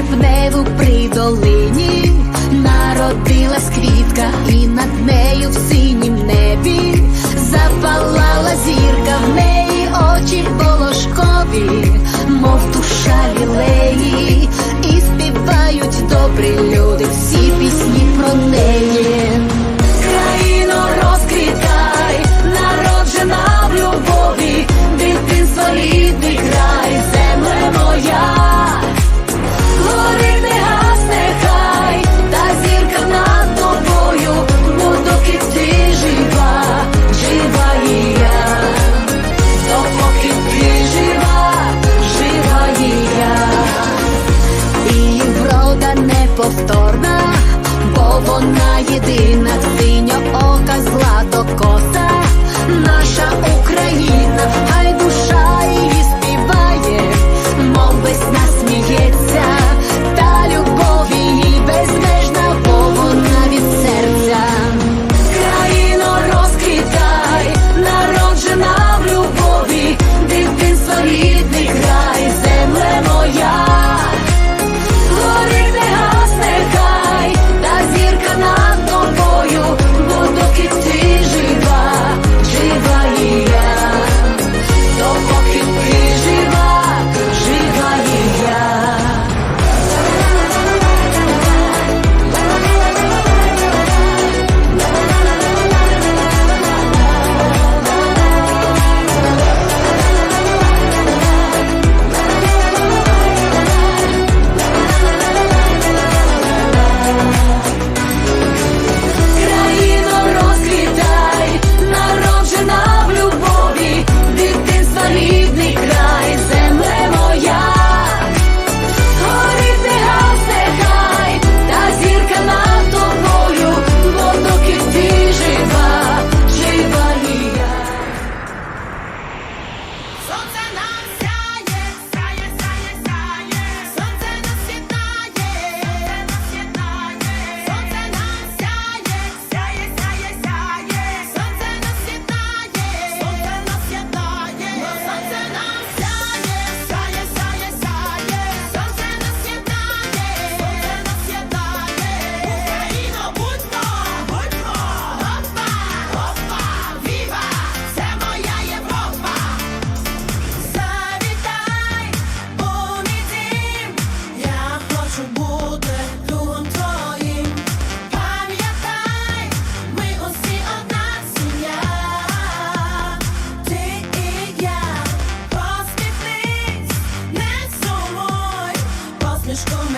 серпневу при долині народилась квітка, і над нею в синім небі запалала зірка, в неї очі волошкові, мов душа лілеї, і співають добрі люди всі пісні про неї. чорна, бо вона єдина синьо ока злато коса, наша Україна. Let's go.